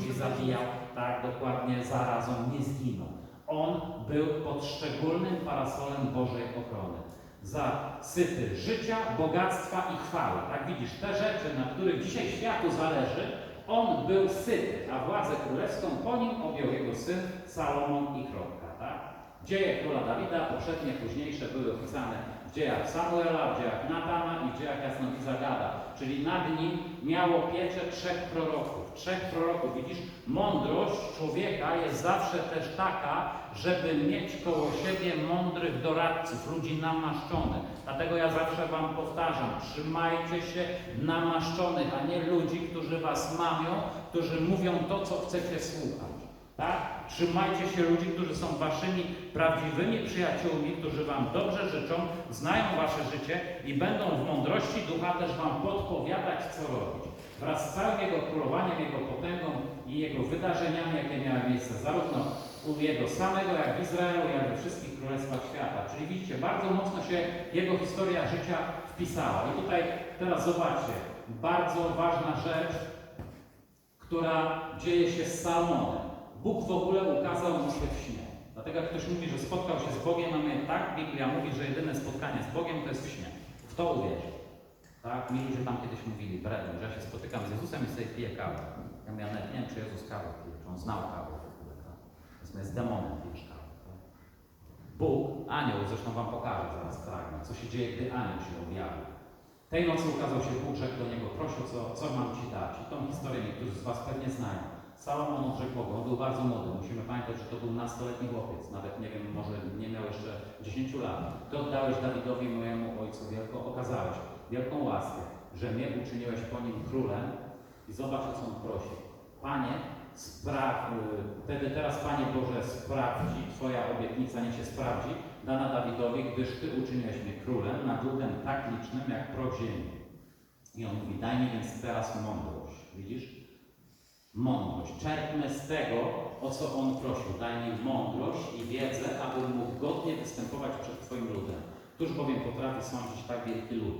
ludzi zabijał, tak dokładnie zarazą nie zginął. On był pod szczególnym parasolem Bożej ochrony. Zasyty życia, bogactwa i chwały. Tak widzisz, te rzeczy, na których dzisiaj światu zależy, on był syty, a władzę królewską po nim objął jego syn Salomon i kropka. Tak? Dzieje króla Dawida, poprzednie, późniejsze były opisane w dziejach Samuela, w dziejach Natana i w dziejach Jasnowidza Gada. Czyli nad nim miało pieczę trzech proroków. Trzech proroków. Widzisz, mądrość człowieka jest zawsze też taka, żeby mieć koło siebie mądrych doradców, ludzi namaszczonych. Dlatego ja zawsze Wam powtarzam, trzymajcie się namaszczonych, a nie ludzi, którzy Was mamią, którzy mówią to, co chcecie słuchać. Tak? Trzymajcie się ludzi, którzy są waszymi prawdziwymi przyjaciółmi, którzy wam dobrze życzą, znają wasze życie i będą w mądrości ducha też wam podpowiadać, co robić. Wraz z całym jego królowaniem, jego potęgą i jego wydarzeniami, jakie miały miejsce zarówno u jego samego, jak w Izraelu, jak we wszystkich królestwach świata. Czyli widzicie, bardzo mocno się jego historia życia wpisała. I tutaj teraz zobaczcie, bardzo ważna rzecz, która dzieje się z Salomonem. Bóg w ogóle ukazał mu się w śnie. Dlatego jak ktoś mówi, że spotkał się z Bogiem, a my tak, Biblia mówi, że jedyne spotkanie z Bogiem to jest w śnie. W to uwierz. Tak? Mi ludzie tam kiedyś mówili, Bredon, że ja się spotykam z Jezusem i sobie piję kawę. Ja mówię, nawet nie wiem, czy Jezus kawę pije, czy on znał kawę w ogóle. Tak? Więc my demonem pijesz kawę. Tak? Bóg, anioł, zresztą wam pokażę zaraz fragment, co się dzieje, gdy anioł się objawi. Tej nocy ukazał się Bóg, rzekł do niego, proszę, co, co mam ci dać? I tą historię niektórzy z was pewnie znają. Salomon odrzekł Bogu, on był bardzo młody, musimy pamiętać, że to był nastoletni chłopiec, nawet nie wiem, może nie miał jeszcze 10 lat. Ty oddałeś Dawidowi, mojemu ojcu, wielką, okazałeś wielką łaskę, że mnie uczyniłeś po nim królem i zobacz, co on prosi. Panie, spraw, y, wtedy teraz, Panie Boże, sprawdzi, Twoja obietnica niech się sprawdzi, dana Dawidowi, gdyż Ty uczyniłeś mnie królem nad ludem tak licznym, jak proch ziemi. I on mówi, daj mi więc teraz mądrość. Widzisz? Mądrość. Czerpmy z tego, o co On prosił. Daj mi mądrość i wiedzę, abym mógł godnie występować przed Twoim ludem. Któż bowiem potrafi sądzić tak wielki lud?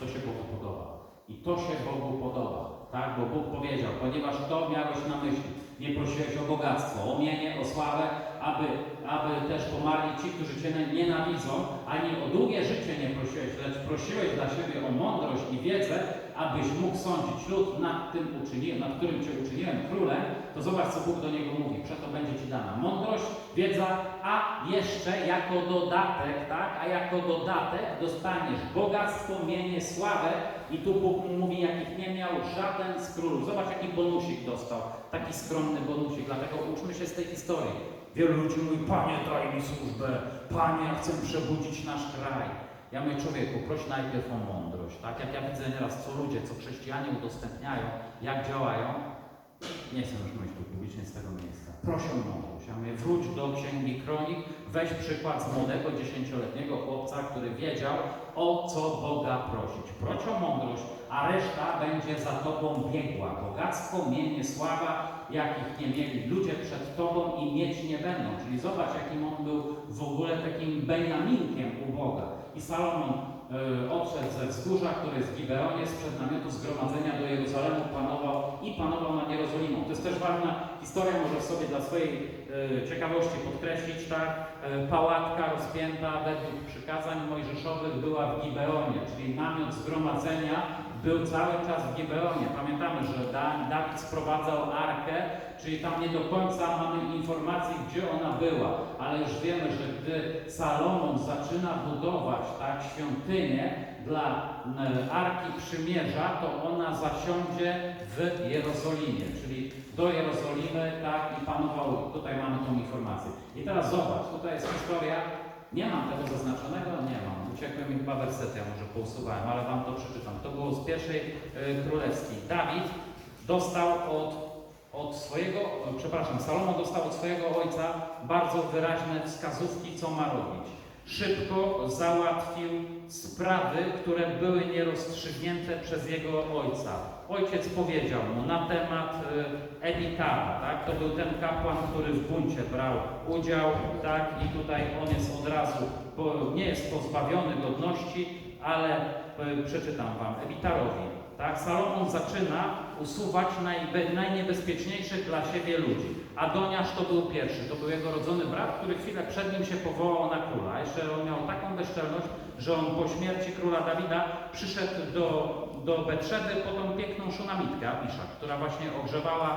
To się Bogu podoba. I to się Bogu podoba. Tak? Bo Bóg powiedział, ponieważ to miałeś na myśli. Nie prosiłeś o bogactwo, o mienie, o sławę, aby, aby też pomarli ci, którzy Cię nienawidzą, ani o długie życie nie prosiłeś, lecz prosiłeś dla siebie o mądrość i wiedzę, abyś mógł sądzić lud nad tym uczyniłem, nad którym Cię uczyniłem królem, to zobacz, co Bóg do niego mówi. Przeto będzie Ci dana mądrość, wiedza, a jeszcze jako dodatek, tak, a jako dodatek dostaniesz bogactwo, mienie, sławę i tu Bóg mu mówi, jakich nie miał żaden z królów. Zobacz, jaki bonusik dostał, taki skromny bonusik, dlatego uczmy się z tej historii. Wielu ludzi mówi, Panie, daj mi służbę, Panie, ja chcę przebudzić nasz kraj. Ja mówię, człowieku, proś najpierw o mądrość, tak? Jak ja widzę nieraz, co ludzie, co chrześcijanie udostępniają, jak działają, nie chcę już mówić tu publicznie z tego miejsca. Proszę o mądrość. Ja mówię, wróć do Księgi Kronik, weź przykład z młodego, dziesięcioletniego chłopca, który wiedział, o co Boga prosić. Proś o mądrość, a reszta będzie za Tobą biegła. Bogactwo, mienie, sława, jakich nie mieli ludzie przed Tobą i mieć nie będą. Czyli zobacz, jakim on był w ogóle takim Benjaminkiem u Boga. I Salomon y, odszedł ze wzgórza, które jest w Gibeonie, sprzed namiotu zgromadzenia do Jeruzalemu panował i panował nad Jerozolimą. To jest też ważna historia, może sobie dla swojej y, ciekawości podkreślić, tak? Y, pałatka rozpięta według przykazań mojżeszowych była w Gibeonie, czyli namiot zgromadzenia był cały czas w Gibeonie. Pamiętamy, że da, Dawid sprowadzał arkę, czyli tam nie do końca mamy informacji, gdzie ona była, ale już wiemy, że gdy Salomon zaczyna budować tak, świątynię dla e, Arki Przymierza, to ona zasiądzie w Jerozolimie, czyli do Jerozolimy, tak, i panował, tutaj mamy tą informację. I teraz zobacz, tutaj jest historia, nie mam tego zaznaczonego, nie mam, uciekły mi chyba wersety, ja może pousuwałem, ale wam to przeczytam. To było z pierwszej e, królewskiej. Dawid dostał od od swojego, przepraszam, Salomon dostał od swojego ojca bardzo wyraźne wskazówki, co ma robić. Szybko załatwił sprawy, które były nierozstrzygnięte przez jego ojca. Ojciec powiedział mu na temat y, Ebitara, tak? To był ten kapłan, który w buncie brał udział, tak? I tutaj on jest od razu, nie jest pozbawiony godności, ale y, przeczytam wam, Ebitarowi, tak? Salomon zaczyna usuwać najbe, najniebezpieczniejszych dla siebie ludzi. Adoniasz to był pierwszy, to był jego rodzony brat, który chwilę przed nim się powołał na króla. Jeszcze on miał taką bezczelność, że on po śmierci króla Dawida przyszedł do, do Betrzeby po tą piękną szunamitkę, Abisza, która właśnie ogrzewała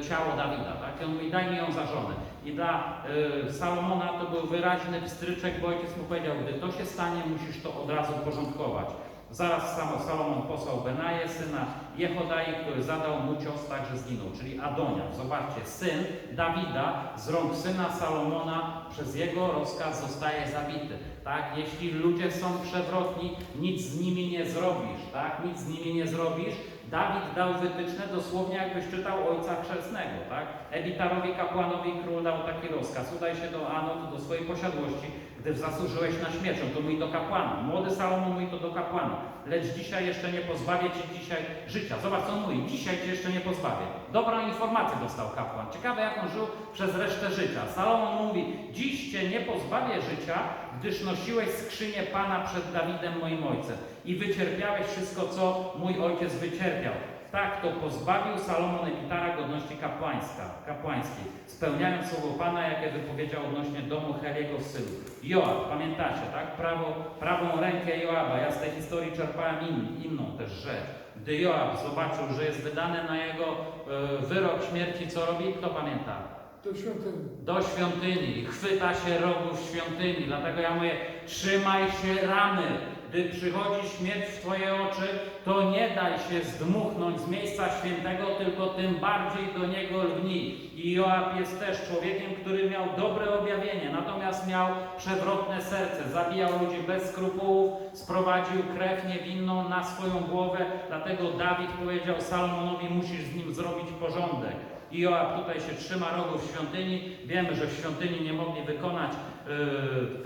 e, ciało Dawida. Tak? I on mówi, daj mi ją za żonę. I dla e, Salomona to był wyraźny pstryczek, bo ojciec mu powiedział, gdy to się stanie, musisz to od razu porządkować. Zaraz Salomon posłał Benaję, syna Jehodai, który zadał mu cios, także zginął, czyli Adoniasz. Zobaczcie, syn Dawida z rąk syna Salomona przez jego rozkaz zostaje zabity. Tak? Jeśli ludzie są przewrotni, nic z nimi nie zrobisz, tak? Nic z nimi nie zrobisz. Dawid dał wytyczne dosłownie jakbyś czytał Ojca Chrzestnego, tak? Ebitarowi kapłanowi król dał taki rozkaz. Udaj się do Anot, do swojej posiadłości, gdy zasłużyłeś na śmierć. On to mówi do kapłana. Młody Salomon mówi to do kapłana. Lecz dzisiaj jeszcze nie pozbawię Cię dzisiaj życia. Zobacz, co on mówi. Dzisiaj Cię jeszcze nie pozbawię. Dobrą informację dostał kapłan. Ciekawe, jak on żył przez resztę życia. Salomon mówi, dziś Cię nie pozbawię życia, gdyż nosiłeś skrzynię Pana przed Dawidem moim ojcem i wycierpiałeś wszystko, co mój ojciec wycierpiał. Tak to pozbawił Salomon Ebitara godności kapłańska, kapłańskiej, spełniając słowo Pana, jakie wypowiedział odnośnie domu Heliego synu. Joab, pamiętacie, tak? Prawo, prawą rękę Joaba. Ja z tej historii czerpałem in, inną też rzecz. Gdy Joab zobaczył, że jest wydany na jego e, wyrok śmierci, co robi? Kto pamięta? Do świątyni. do świątyni chwyta się rogów świątyni. Dlatego ja mówię, trzymaj się ramy. Gdy przychodzi śmierć w Twoje oczy, to nie daj się zdmuchnąć z miejsca świętego, tylko tym bardziej do niego lgnij. I Joab jest też człowiekiem, który miał dobre objawienie, natomiast miał przewrotne serce. Zabijał ludzi bez skrupułów, sprowadził krew niewinną na swoją głowę. Dlatego Dawid powiedział Salomonowi, musisz z nim zrobić porządek. I Joab tutaj się trzyma rogów świątyni. Wiemy, że w świątyni nie mogli wykonać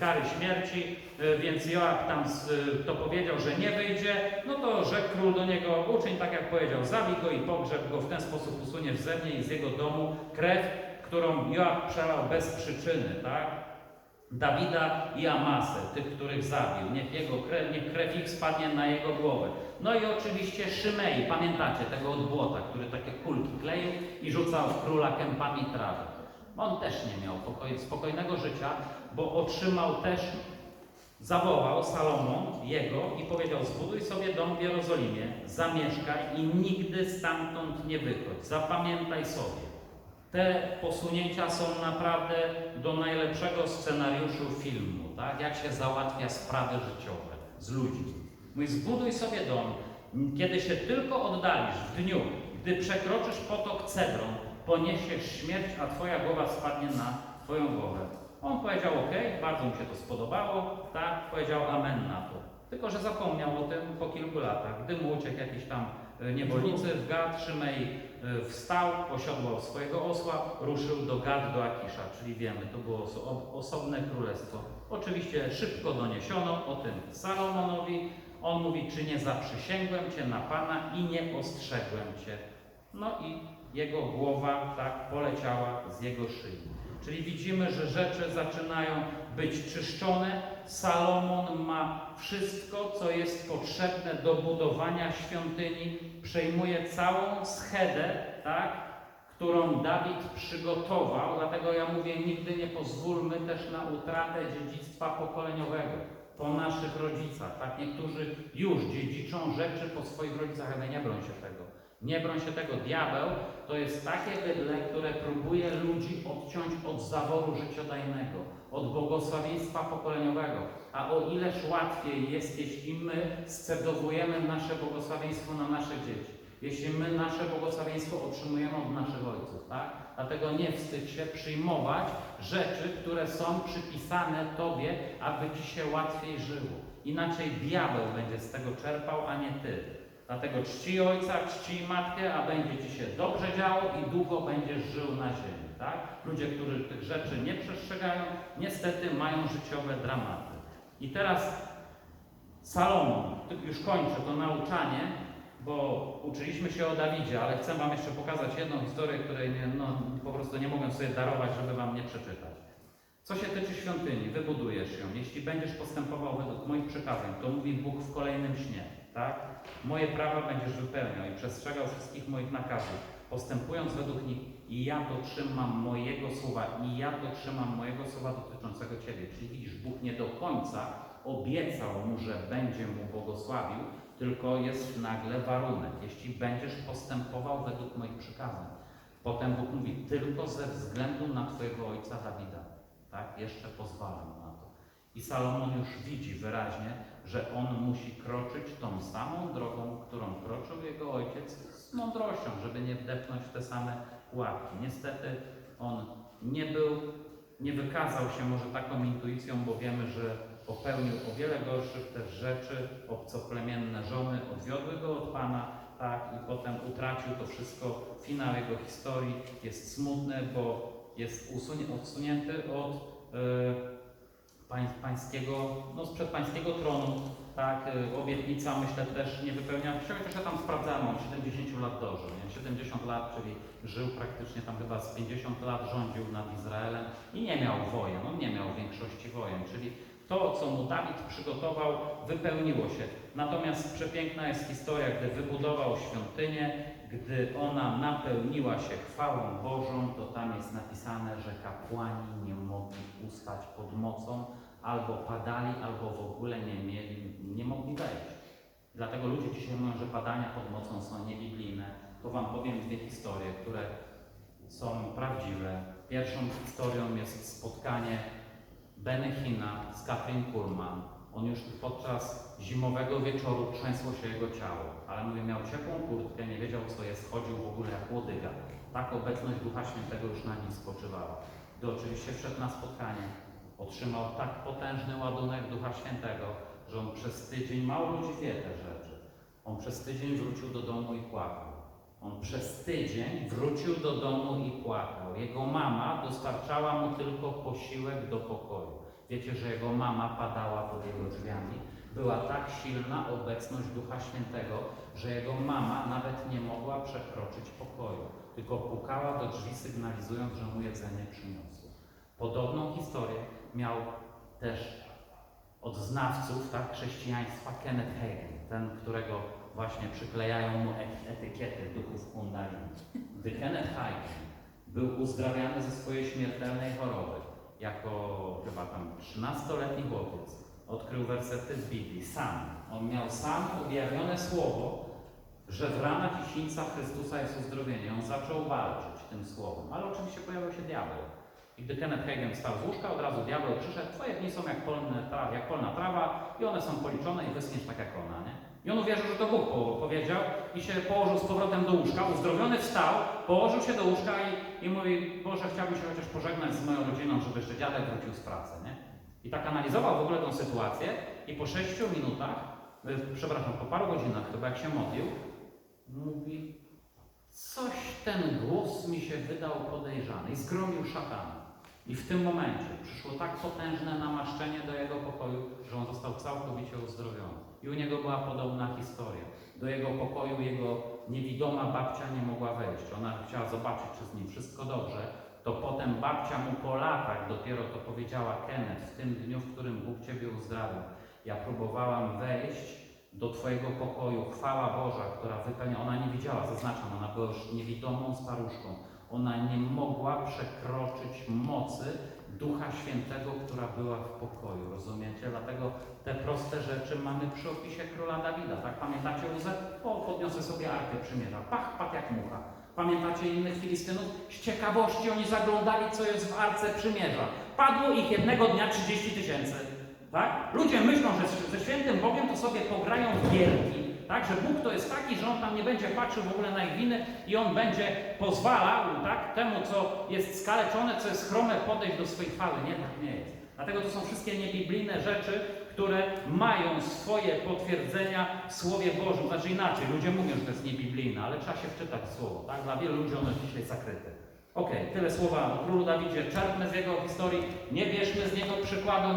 kary śmierci, y, więc Joab tam y, to powiedział, że nie wyjdzie. No to rzekł król do niego, uczyń tak jak powiedział, zabij go i pogrzeb go, w ten sposób usuniesz ze mnie i z jego domu krew, którą Joab przelał bez przyczyny, tak? Dawida i Amasę, tych, których zabił. Niech, jego krew, niech krew ich spadnie na jego głowę. No i oczywiście Szymei, pamiętacie tego od błota, który takie kulki kleił i rzucał w króla kępami trawy. On też nie miał pokoj, spokojnego życia, bo otrzymał też, zawołał Salomon jego i powiedział, zbuduj sobie dom w Jerozolimie, zamieszkaj i nigdy stamtąd nie wychodź. Zapamiętaj sobie. Te posunięcia są naprawdę do najlepszego scenariuszu filmu, tak? Jak się załatwia sprawy życiowe z ludźmi. Mój zbuduj sobie dom, kiedy się tylko oddalisz w dniu, gdy przekroczysz potok Cedron, poniesiesz śmierć, a twoja głowa spadnie na twoją głowę. On powiedział, ok, bardzo mu się to spodobało, tak, powiedział amen na to. Tylko, że zapomniał o tym po kilku latach, gdy mu uciekł jakiś tam e, niewolnicy w Gad, Szymei e, wstał, osiodłał swojego osła, ruszył do Gad, do Akisza, czyli wiemy, to było oso- osobne królestwo. Oczywiście szybko doniesiono o tym Salomonowi. On mówi, czy nie zaprzysięgłem Cię na Pana i nie ostrzegłem Cię. No i jego głowa tak poleciała z jego szyi. Czyli widzimy, że rzeczy zaczynają być czyszczone. Salomon ma wszystko, co jest potrzebne do budowania świątyni. Przejmuje całą schedę, tak, którą Dawid przygotował. Dlatego ja mówię, nigdy nie pozwólmy też na utratę dziedzictwa pokoleniowego po naszych rodzicach. Tak, niektórzy już dziedziczą rzeczy po swoich rodzicach, ale nie broń się tego. Nie broń się tego. Diabeł to jest takie bydle, które próbuje ludzi odciąć od zaworu życiodajnego, od błogosławieństwa pokoleniowego. A o ileż łatwiej jest, jeśli my scedowujemy nasze błogosławieństwo na nasze dzieci. Jeśli my nasze błogosławieństwo otrzymujemy od naszych ojców, tak? Dlatego nie wstydź się przyjmować rzeczy, które są przypisane Tobie, aby Ci się łatwiej żyło. Inaczej diabeł będzie z tego czerpał, a nie Ty. Dlatego czci ojca, czci matkę, a będzie ci się dobrze działo i długo będziesz żył na ziemi. Tak? Ludzie, którzy tych rzeczy nie przestrzegają, niestety mają życiowe dramaty. I teraz Salomon, już kończę to nauczanie, bo uczyliśmy się o Dawidzie, ale chcę Wam jeszcze pokazać jedną historię, której nie, no, po prostu nie mogę sobie darować, żeby Wam nie przeczytać. Co się tyczy świątyni, wybudujesz ją. Jeśli będziesz postępował według moich przekazań, to mówi Bóg w kolejnym śnie. Tak? Moje prawa będziesz wypełniał i przestrzegał wszystkich moich nakazów, postępując według nich i ja dotrzymam mojego słowa, i ja dotrzymam mojego słowa dotyczącego Ciebie. Czyli widzisz, Bóg nie do końca obiecał mu, że będzie mu błogosławił, tylko jest nagle warunek, jeśli będziesz postępował według moich przykazań. Potem Bóg mówi, tylko ze względu na Twojego ojca Dawida, tak, jeszcze pozwalam na to. I Salomon już widzi wyraźnie, że on musi kroczyć tą samą drogą, którą kroczył jego ojciec z mądrością, żeby nie wdepnąć w te same pułapki. Niestety on nie był, nie wykazał się może taką intuicją, bo wiemy, że popełnił o wiele gorszych też rzeczy, obcoplemienne żony odwiodły go od Pana, tak, i potem utracił to wszystko. Finał jego historii jest smutny, bo jest odsunięty od pań, pańskiego, no sprzed pańskiego tronu, tak, y, obietnica myślę też nie wypełnia. Chociaż ja tam sprawdzałem, on 70 lat dożył, nie? 70 lat, czyli żył praktycznie tam chyba z 50 lat, rządził nad Izraelem i nie miał wojen, on nie miał większości wojen, czyli to, co mu Dawid przygotował, wypełniło się. Natomiast przepiękna jest historia, gdy wybudował świątynię, gdy ona napełniła się chwałą Bożą, to tam jest napisane, że kapłani nie mogli ustać pod mocą, albo padali, albo w ogóle nie mieli, nie mogli wejść. Dlatego ludzie dzisiaj mówią, że padania pod mocą są niebiblijne. To Wam powiem dwie historie, które są prawdziwe. Pierwszą historią jest spotkanie Benny Hina z Katrin Kurman. On już podczas zimowego wieczoru trzęsło się jego ciało, ale mówię, miał ciepłą kurtkę, nie wiedział co jest, chodził w ogóle jak łodyga. Tak obecność Ducha Świętego już na nim spoczywała. Gdy oczywiście wszedł na spotkanie, otrzymał tak potężny ładunek Ducha Świętego, że on przez tydzień, mało ludzi wie te rzeczy, on przez tydzień wrócił do domu i płakał. On przez tydzień wrócił do domu i płakał. Jego mama dostarczała mu tylko posiłek do pokoju. Wiecie, że jego mama padała pod jego drzwiami. Była tak silna obecność Ducha Świętego, że jego mama nawet nie mogła przekroczyć pokoju, tylko pukała do drzwi, sygnalizując, że mu jedzenie przyniosło. Podobną historię miał też od znawców tak, chrześcijaństwa Kenneth Hagin, ten, którego właśnie przyklejają mu etykiety duchów kundalini. Gdy Kenneth Hagin był uzdrawiany ze swojej śmiertelnej choroby, jako chyba tam 13-letni chłopiec, odkrył wersety z Biblii sam. On miał sam objawione słowo, że w ramach ciśnińca Chrystusa jest uzdrowienie. On zaczął walczyć tym słowem, ale oczywiście pojawił się diabeł. I gdy Kenneth Hagin wstał z łóżka, od razu diabeł przyszedł, twoje dni są jak, polne, jak polna trawa i one są policzone i wyschniesz tak jak ona, nie? I on uwierzył, że to Bóg po- powiedział i się położył z powrotem do łóżka, uzdrowiony wstał, położył się do łóżka i, i mówi, Boże, chciałbym się chociaż pożegnać z moją rodziną, żeby jeszcze dziadek wrócił z pracy, nie? I tak analizował w ogóle tą sytuację i po sześciu minutach, y, przepraszam, po paru godzinach chyba jak się modlił, mówi, coś ten głos mi się wydał podejrzany i zgromił szatana. I w tym momencie przyszło tak potężne namaszczenie do jego pokoju, że on został całkowicie uzdrowiony. I u niego była podobna historia. Do jego pokoju jego niewidoma babcia nie mogła wejść. Ona chciała zobaczyć, czy z nim wszystko dobrze. To potem babcia mu po latach dopiero to powiedziała Kenneth, w tym dniu, w którym Bóg Ciebie uzdrawiał. Ja próbowałam wejść do Twojego pokoju. Chwała Boża, która wypełnia. Ona nie widziała, zaznaczam, ona była już niewidomą staruszką. Ona nie mogła przekroczyć mocy Ducha Świętego, która była w pokoju. Rozumiecie? Dlatego te proste rzeczy mamy przy opisie króla Dawida. Tak pamiętacie Uzę? O, podniosę sobie arkę przymierza. Pach, pach jak mucha. Pamiętacie innych Filistynów? Z ciekawości oni zaglądali, co jest w arce przymierza. Padło ich jednego dnia 30 tysięcy. Tak? Ludzie myślą, że ze świętym Bogiem to sobie pograją w gierki, tak? Że Bóg to jest taki, że On tam nie będzie patrzył w ogóle na ich winy i On będzie pozwalał tak? temu, co jest skaleczone, co jest chrome, podejść do swojej chwały. Nie, tak nie jest. Dlatego to są wszystkie niebiblijne rzeczy, które mają swoje potwierdzenia w Słowie Bożym. Znaczy inaczej, ludzie mówią, że to jest niebiblijne, ale trzeba się wczytać w Słowo. Tak? Dla wielu ludzi ono jest dzisiaj zakryte. Okej, tyle słowa o królu Dawidzie. Czerpmy z jego historii, nie bierzmy z niego przykładu.